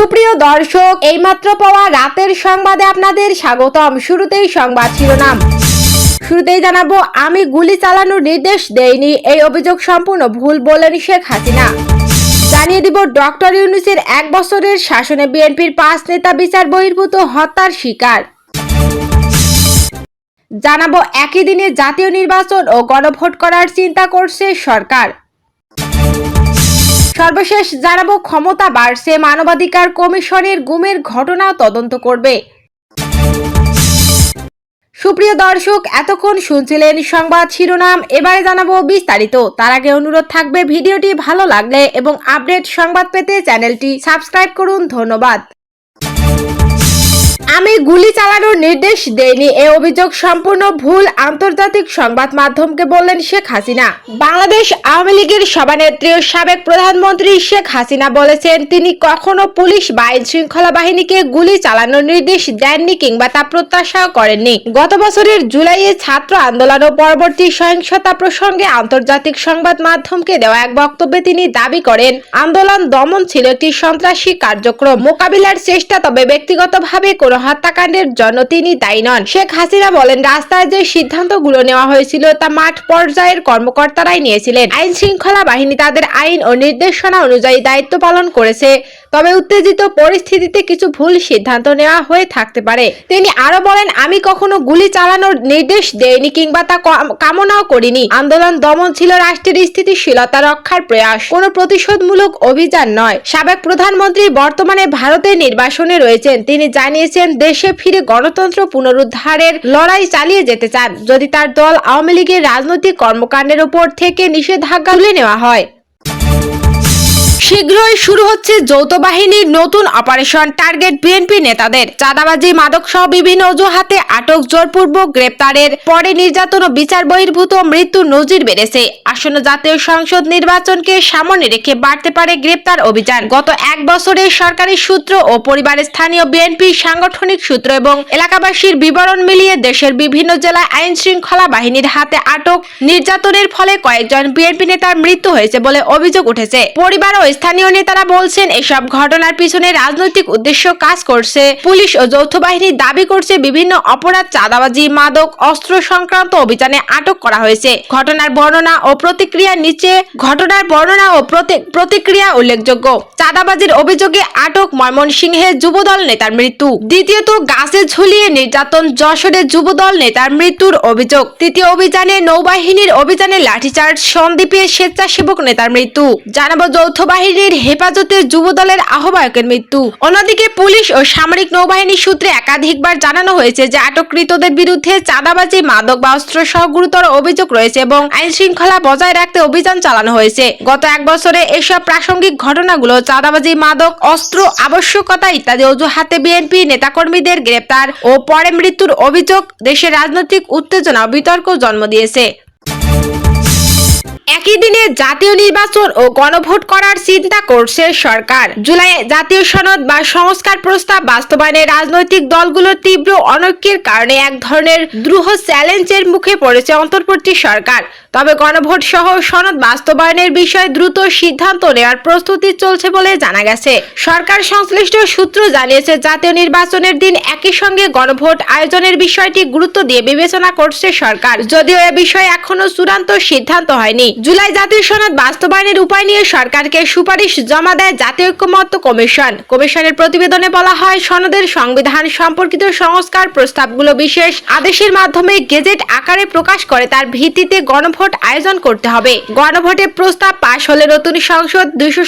সুপ্রিয় দর্শক, এইমাত্র পাওয়া রাতের সংবাদে আপনাদের স্বাগতম। শুরুতেই সংবাদ শিরোনাম। শুরুতেই জানাব, আমি গুলি চালানোর নির্দেশ দেইনি, এই অভিযোগ সম্পূর্ণ ভুল বলেন শেখ হাসিনা। জানিয়ে দিব, ডক্টর ইউনুসের এক বছরের শাসনে বিএনপির পাঁচ নেতা বিচার বহির্ভূত হত্যার শিকার। জানাব, একই দিনে জাতীয় নির্বাচন ও গণভোট করার চিন্তা করছে সরকার। সর্বশেষ জানাব ক্ষমতা বাড়ছে মানবাধিকার কমিশনের গুমের ঘটনা তদন্ত করবে। সুপ্রিয় দর্শক, এতক্ষণ শুনছিলেন সংবাদ শিরোনাম, এবারে জানাব বিস্তারিত। তার আগে অনুরোধ থাকবে, ভিডিওটি ভালো লাগলে এবং আপডেট সংবাদ পেতে চ্যানেলটি সাবস্ক্রাইব করুন। ধন্যবাদ। আমি গুলি চালানোর নির্দেশ দেইনি। এ অভিযোগ সম্পূর্ণ ভুল। আন্তর্জাতিক সংবাদ মাধ্যমকে বললেন শেখ হাসিনা। বাংলাদেশ আওয়ামী লীগের সভানেত্রী ও সাবেক প্রধানমন্ত্রী শেখ হাসিনা বলেছেন, তিনি কখনো পুলিশ বা আইন শৃঙ্খলা বাহিনীকে গুলি চালানোর নির্দেশ দেননি কিংবা তা প্রত্যাশাও করেননি। গত বছরের জুলাইয়ে ছাত্র আন্দোলন ও পরবর্তী সহিংসতা প্রসঙ্গে আন্তর্জাতিক সংবাদ মাধ্যমকে দেওয়া এক বক্তব্যে তিনি দাবি করেন, আন্দোলন দমন ছিল একটি সন্ত্রাসী কার্যক্রম। মোকাবিলার চেষ্টা তবে ব্যক্তিগতভাবে কোনো হত্যাকাণ্ডের জন্য তিনি দায়ী নন। শেখ হাসিনা বলেন, রাস্তায় যে সিদ্ধান্তগুলো নেওয়া হয়েছিল তা মাঠ পর্যায়ের কর্মকর্তারাই নিয়েছিলেন। আইন শৃঙ্খলা বাহিনী তাদের আইন ও নির্দেশনা অনুযায়ী দায়িত্ব পালন করেছে, তবে উত্তেজিত পরিস্থিতিতে কিছু ভুল সিদ্ধান্ত নেওয়া হয়ে থাকতে পারে। তিনি আরও বলেন, আমি কখনো গুলি চালানোর নির্দেশ দেইনি কিংবা তা কামনাও করিনি। আন্দোলন দমন ছিল রাষ্ট্রের স্থিতিশীলতা রক্ষার প্রয়াস। কোনো প্রতিশোধমূলক অভিযান নয়। সাবেক প্রধানমন্ত্রী বর্তমানে ভারতের নির্বাসনে রয়েছেন। তিনি জানিয়েছেন দেশে ফিরে গণতন্ত্র পুনরুদ্ধারের লড়াই চালিয়ে যেতে চান। যদি তার দল আওয়ামী লীগের রাজনৈতিক কর্মকাণ্ডের উপর থেকে নিষেধাজ্ঞা তুলে নেওয়া হয়। শীঘ্রই শুরু হচ্ছে যৌথ বাহিনীর নতুন অপারেশন টার্গেট বিএনপি নেতাদের। চাঁদাবাজি, মাদক সহ বিভিন্ন অজুহাতে আটক জোরপূর্বক গ্রেপ্তারের পরে নির্যাতন ও বিচার বহির্ভূত মৃত্যুর নজির বেড়েছে। আসন্ন জাতীয় সংসদ নির্বাচনকে সামনে রেখে বাড়তে পারে গ্রেপ্তার অভিযান। গত এক বছরে সরকারি সূত্র ও পরিবারের স্থানীয় বিএনপি সাংগঠনিক সূত্র এবং এলাকাবাসীর বিবরণ মিলিয়ে দেশের বিভিন্ন জেলায় আইন শৃঙ্খলা বাহিনীর হাতে আটক নির্যাতনের ফলে কয়েকজন বিএনপি নেতার মৃত্যু হয়েছে বলে অভিযোগ উঠেছে। পরিবার ও স্থানীয় নেতারা বলছেন, এসব ঘটনার পিছনে রাজনৈতিক উদ্দেশ্য কাজ করছে। পুলিশ ও যৌথ বাহিনী দাবি করছে, বিভিন্ন অপরাধ, চাঁদাবাজি, মাদক, অস্ত্র সংক্রান্ত অভিযানে আটক করা হয়েছে। ঘটনার বর্ণনা ও প্রতিক্রিয়া নিচে ঘটনার বর্ণনা ও প্রতিক্রিয়া উল্লেখযোগ্য। চাঁদাবাজির অভিযোগে আটক ময়মনসিংহে যুবদল নেতার মৃত্যু। দ্বিতীয়ত, গাছে ঝুলিয়ে নির্যাতন যশোরে যুবদল নেতার মৃত্যুর অভিযোগ। তৃতীয় অভিযানে নৌবাহিনীর অভিযানে লাঠিচার্জ, সন্দ্বীপে স্বেচ্ছাসেবক নেতার মৃত্যু। জানাব যৌথ বাহিনীর হেফাজতে যুবদলের আহ্বায়কের মৃত্যু। অন্যদিকে পুলিশ ও সামরিক নৌবাহিনী সূত্রে একাধিকবার জানানো হয়েছে যে আটককৃতদের বিরুদ্ধে চাঁদাবাজি, মাদক বা অস্ত্র সহ গুরুতর অভিযোগ রয়েছে এবং আইন শৃঙ্খলা বজায় রাখতে অভিযান চালানো হয়েছে। গত এক বছরে এসব প্রাসঙ্গিক ঘটনাগুলো, চাঁদাবাজি, মাদক, অস্ত্র, আবশ্যকতা ইত্যাদি অজুহাতে বিএনপি নেতাকর্মীদের গ্রেপ্তার ও পরে মৃত্যুর অভিযোগ দেশের রাজনৈতিক উত্তেজনা বিতর্ক জন্ম দিয়েছে। একই দিনে জাতীয় নির্বাচন ও গণভোট করার চিন্তা করছে সরকার। জুলাই জাতীয় সনদ বা সংস্কার প্রস্তাব বাস্তবায়নে রাজনৈতিক দলগুলোর তীব্র অনৈক্যের কারণে এক ধরনের দ্রুহ চ্যালেঞ্জের মুখে পড়েছে অন্তর্বর্তী সরকার। তবে গণভোট সহ সনদ বাস্তবায়নের বিষয়ে দ্রুত সিদ্ধান্ত নেওয়ার প্রস্তুতি চলছে বলে জানা গেছে। সরকার সংশ্লিষ্ট সূত্র জানিয়েছে, জাতীয় নির্বাচনের দিন একই সঙ্গে গণভোট আয়োজনের বিষয়টি গুরুত্ব দিয়ে বিবেচনা করছে সরকার। যদিও এ বিষয়ে এখনও চূড়ান্ত সিদ্ধান্ত হয়নি। জুলাই জাতীয় সনদ বাস্তবায়নের উপায় নিয়ে সরকারকে সুপারিশ জমা দেয় জাতীয় ঐক্যমত্য কমিশন। কমিশনের প্রতিবেদনে বলা হয়, সনদের সংবিধান সম্পর্কিত সংস্কার প্রস্তাবগুলো বিশেষ আদেশের মাধ্যমে গেজেট আকারে প্রকাশ করে, তার ভিত্তিতে গণভোট আয়োজন করতে হবে। গণভোটে প্রস্তাব পাশ হলে নতুন সংসদ দুইশো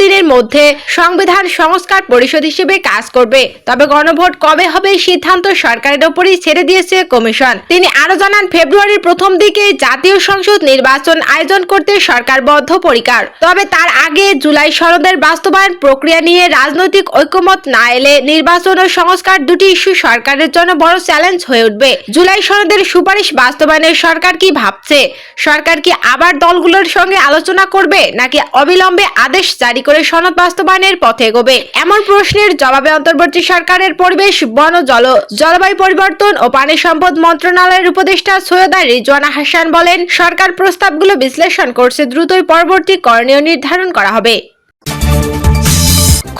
দিনের মধ্যে সংবিধান সংস্কার পরিষদ হিসেবে কাজ করবে। তবে গণভোট কবে হবে সিদ্ধান্ত সরকারের ওপরই ছেড়ে দিয়েছে কমিশন। তিনি আরও জানান, ফেব্রুয়ারির প্রথম দিকে জাতীয় সংসদ নির্বাচন আয়োজন করতে সরকার বদ্ধপরিকার। তবে তার আগে জুলাই সনদের বাস্তবায়ন প্রক্রিয়া নিয়ে রাজনৈতিক ঐক্যমত না এলে নির্বাচন ও সংস্কার দুটি ইস্যু সরকারের জন্য বড় চ্যালেঞ্জ হয়ে উঠবে। জুলাই সনদের সুপারিশ বাস্তবায়নে সরকার কি ভাবছে? সরকার কি আবার দলগুলোর সঙ্গে আলোচনা করবে, নাকি অবিলম্বে আদেশ জারি করে সনদ বাস্তবায়নের পথে এগোবে? এমন প্রশ্নের জবাবে অন্তর্বর্তী সরকারের পরিবেশ, বন জল, জলবায়ু পরিবর্তন ও পানি সম্পদ মন্ত্রণালয়ের উপদেষ্টা সৈয়দা রিজওয়ানা হাসান বলেন, সরকার প্রস্তাবগুলো বিশ্লেষণ করছে, দ্রুতই পরবর্তী করণীয় নির্ধারণ করা হবে।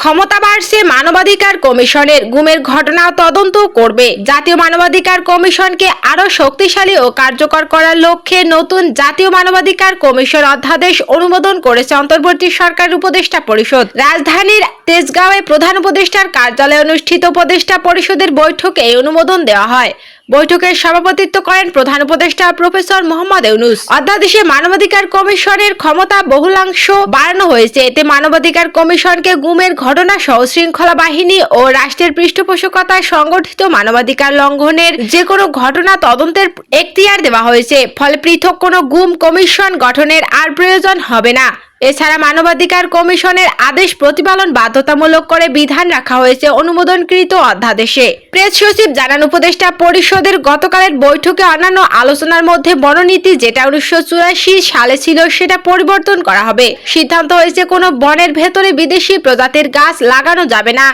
ক্ষমতা বাড়ছে মানবাধিকার কমিশনের। গুমের ঘটনা তদন্ত করবে। জাতীয় মানবাধিকার কমিশনকে আরও শক্তিশালী ও কার্যকর করার লক্ষ্যে নতুন জাতীয় মানবাধিকার কমিশন অধ্যাদেশ অনুমোদন করেছে অন্তর্বর্তী সরকার উপদেষ্টা পরিষদ। রাজধানীর তেজগাঁওয়ে প্রধান উপদেষ্টার কার্যালয়ে অনুষ্ঠিত উপদেষ্টা পরিষদের বৈঠকে এই অনুমোদন দেওয়া হয়। বৈঠকের সভাপতিত্ব করেন প্রধান উপদেষ্টা প্রফেসর মোহাম্মদ ইউনুস। অধ্যাদেশে মানবাধিকার কমিশনের ক্ষমতা বহুলাংশ বাড়ানো হয়েছে। এতে মানবাধিকার কমিশনকে গুমের ঘটনা সহ শৃঙ্খলা বাহিনী ও রাষ্ট্রের পৃষ্ঠপোষকতায় সংগঠিত মানবাধিকার লঙ্ঘনের যে কোনো ঘটনা তদন্তের এখতিয়ার দেওয়া হয়েছে। ফলে পৃথক কোনো গুম কমিশন গঠনের আর প্রয়োজন হবে না। এছাড়া মানবাধিকার কমিশনের আদেশ প্রতিপালন বাধ্যতামূলক করে বিধান রাখা হয়েছে অনুমোদনকৃত অধ্যাদেশে। প্রেস সচিব জানান, উপদেষ্টা পরিষদের গতকালের বৈঠকে অন্যান্য আলোচনার মধ্যে বননীতি যেটা উনিশশো চুরাশি সালে ছিল সেটা পরিবর্তন করা হবে। সিদ্ধান্ত হয়েছে কোনো বনের ভেতরে বিদেশি প্রজাতির গাছ লাগানো যাবে না।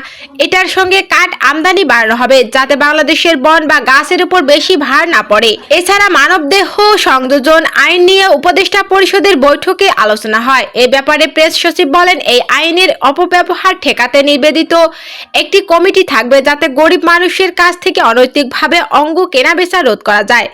এটার সঙ্গে কাঠ আমদানি বাড়ানো হবে যাতে বাংলাদেশের বন বা গাছের উপর বেশি ভার না পড়ে। এছাড়া মানবদেহ সংযোজন আইন নিয়ে উপদেষ্টা পরিষদের বৈঠকে আলোচনা হয়। এ ব্যাপারে প্রেস সচিব বলেন, এই আইনের অপব্যবহার ঠেকাতে নিবেদিত একটি কমিটি থাকবে যাতে গরিব মানুষের কাছ থেকে অনৈতিকভাবে অঙ্গ কেনাবেচা রোধ করা যায়।